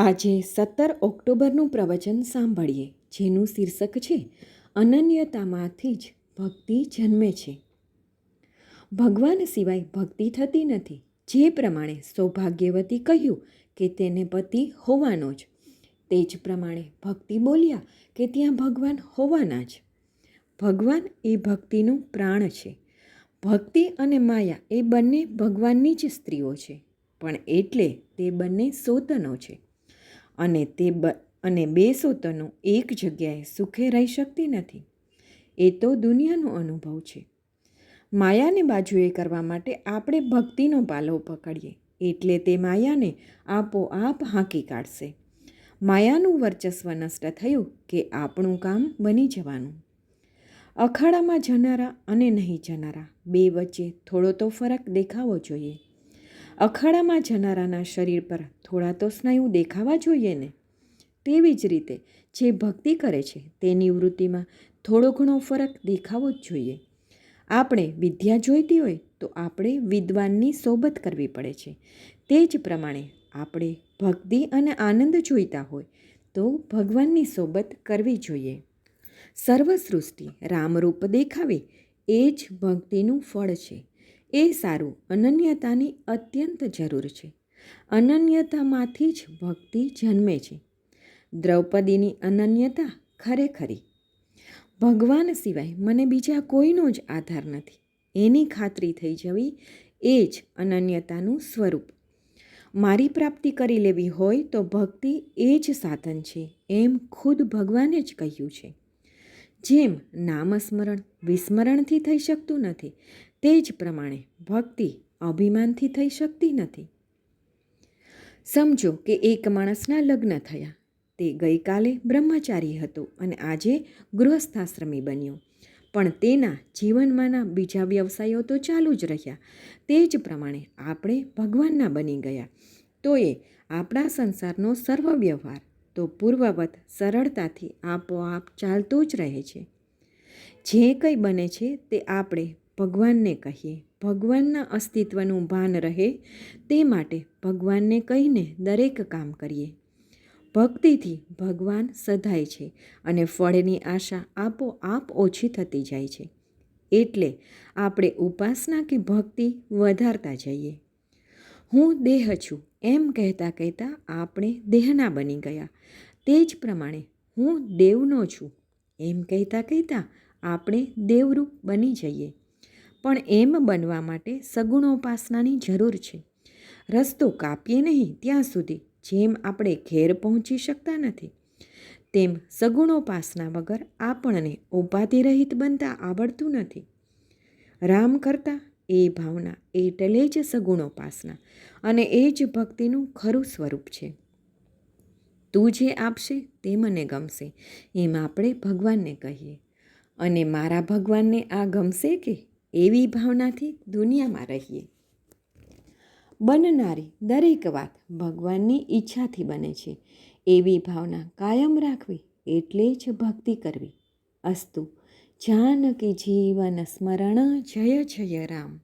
આજે સત્તર ઓક્ટોબરનું પ્રવચન સાંભળીએ, જેનું શીર્ષક છે, અનન્યતામાંથી જ ભક્તિ જન્મે છે. ભગવાન સિવાય ભક્તિ થતી નથી. જે પ્રમાણે સૌભાગ્યવતી કહ્યું કે તેને પતિ હોવાનો જ, તે જ પ્રમાણે ભક્તિ બોલ્યા કે ત્યાં ભગવાન હોવાના જ. ભગવાન એ ભક્તિનું પ્રાણ છે. ભક્તિ અને માયા એ બંને ભગવાનની જ સ્ત્રીઓ છે, પણ એટલે તે બંને સોતનો છે. અને તે બ, અને બે સોતનો એક જગ્યાએ સુખે રહી શકતી નથી. એ તો દુનિયાનો અનુભવ છે. માયાને બાજુએ કરવા માટે આપણે ભક્તિનો પાલો પકડીએ, એટલે તે માયાને આપોઆપ હાંકી કાઢશે. માયાનું વર્ચસ્વ નષ્ટ થયું કે આપણું કામ બની જવાનું. અખાડામાં જનારા અને નહીં જનારા, બે વચ્ચે થોડો તો ફરક દેખાવો જોઈએ. અખાડામાં જનારાના શરીર પર થોડા તો સ્નાયુ દેખાવા જોઈએ ને? તેવી જ રીતે જે ભક્તિ કરે છે તેની વૃત્તિમાં થોડો ઘણો ફરક દેખાવો જ જોઈએ. આપણે વિદ્યા જોઈતી હોય તો આપણે વિદ્વાનની સોબત કરવી પડે છે. તે જ પ્રમાણે આપણે ભક્તિ અને આનંદ જોઈતા હોય તો ભગવાનની સોબત કરવી જોઈએ. સર્વસૃષ્ટિ રામરૂપ દેખાવે એ જ ભક્તિનું ફળ છે. એ સારું. અનન્યતાની અત્યંત જરૂર છે. અનન્યતામાંથી જ ભક્તિ જન્મે છે. દ્રૌપદીની અનન્યતા ખરેખરી. ભગવાન સિવાય મને બીજા કોઈનો જ આધાર નથી. એની ખાતરી થઈ જવી એ જ અનન્યતાનું સ્વરૂપ. મારી પ્રાપ્તિ કરી લેવી હોય તો ભક્તિ એ જ સાધન છે એમ ખુદ ભગવાને જ કહ્યું છે. જેમ નામસ્મરણ વિસ્મરણથી થઈ શકતું નથી તે જ પ્રમાણે ભક્તિ અભિમાનથી થઈ શકતી નથી. સમજો કે એક માણસના લગ્ન થયા. તે ગઈકાલે બ્રહ્મચારી હતો અને આજે ગૃહસ્થાશ્રમી બન્યો. પણ તેના જીવનમાંના બીજા વ્યવસાયો તો ચાલુ જ રહ્યા. તે જ પ્રમાણે આપણે ભગવાનના બની ગયા. તો એ આપણા સંસારનો સર્વ વ્યવહાર તો પૂર્વવત સરળતાથી આપોઆપ ચાલતો જ રહે છે. જે કંઈ બને છે તે આપણે ભગવાનને કહીએ. ભગવાનના અસ્તિત્વનું ભાન રહે તે માટે ભગવાનને કહીને દરેક કામ કરીએ. ભક્તિથી ભગવાન સધાય છે અને ફળની આશા આપોઆપ ઓછી થતી જાય છે. એટલે આપણે ઉપાસના કે ભક્તિ વધારતા જઈએ. હું દેહ છું એમ કહેતા કહેતા આપણે દેહના બની ગયા. તે જ પ્રમાણે હું દેવનો છું એમ કહેતા કહેતા આપણે દેવરૂપ બની જઈએ. પણ એમ બનવા માટે સગુણોપાસનાની જરૂર છે. રસ્તો કાપીએ નહીં ત્યાં સુધી જેમ આપણે ઘેર પહોંચી શકતા નથી, તેમ સગુણોપાસના વગર આપણને ઉપાધિ રહિત બનતા આવડતું નથી. રામ કરતા એ ભાવના એટલે જ સગુણોપાસના અને એ જ ભક્તિનું ખરું સ્વરૂપ છે. તું જે આપશે તે મને ગમશે, એમ આપણે ભગવાનને કહીએ. અને મારા ભગવાનને આ ગમશે કે? એવી ભાવનાથી દુનિયામાં રહીએ. બનનારી દરેક વાત ભગવાનની ઈચ્છાથી બને છે. એવી ભાવના કાયમ રાખવી એટલે જ ભક્તિ કરવી. અસ્તુ, જાનકી જીવન સ્મરણ જય જય રામ.